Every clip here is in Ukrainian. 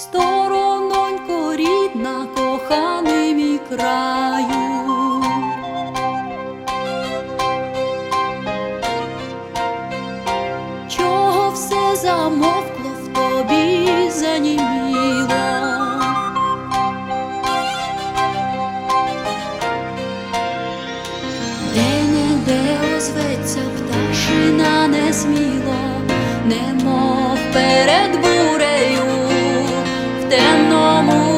сторононько рідна, коханий мій краю. Чого все замовкло в тобі заніміло? Де не де озветься пташина несміло, немов перед в темному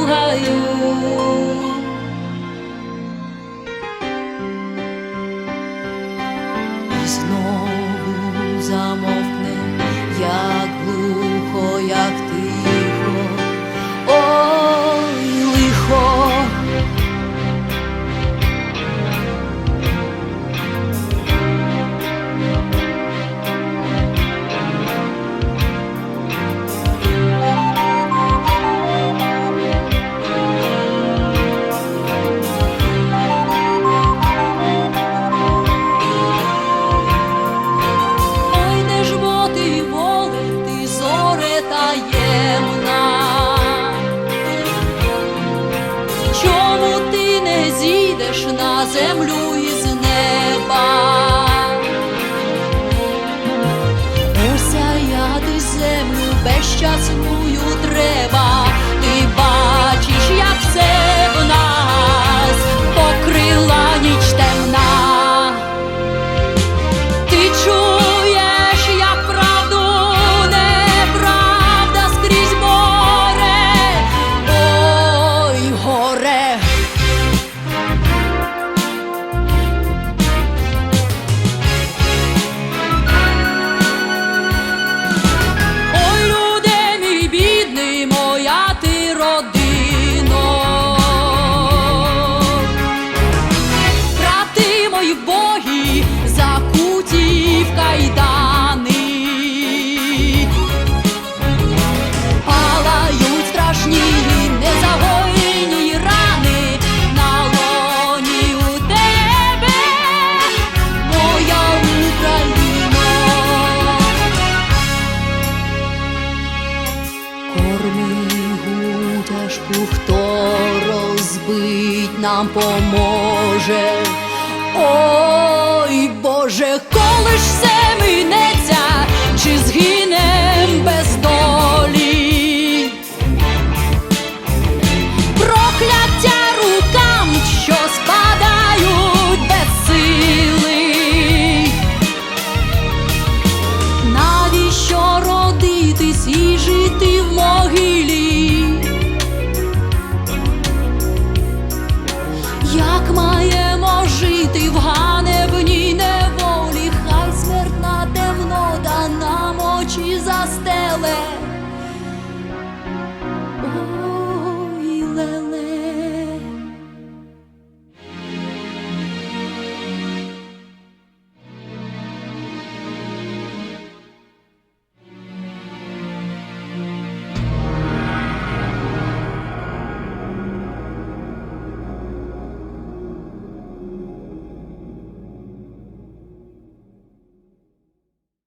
зійдеш на землю із неба? Осяяти землю безщасною Корми тяжку, хто розбить нам поможе. Ой, Боже, коли ж все минеться, чи згине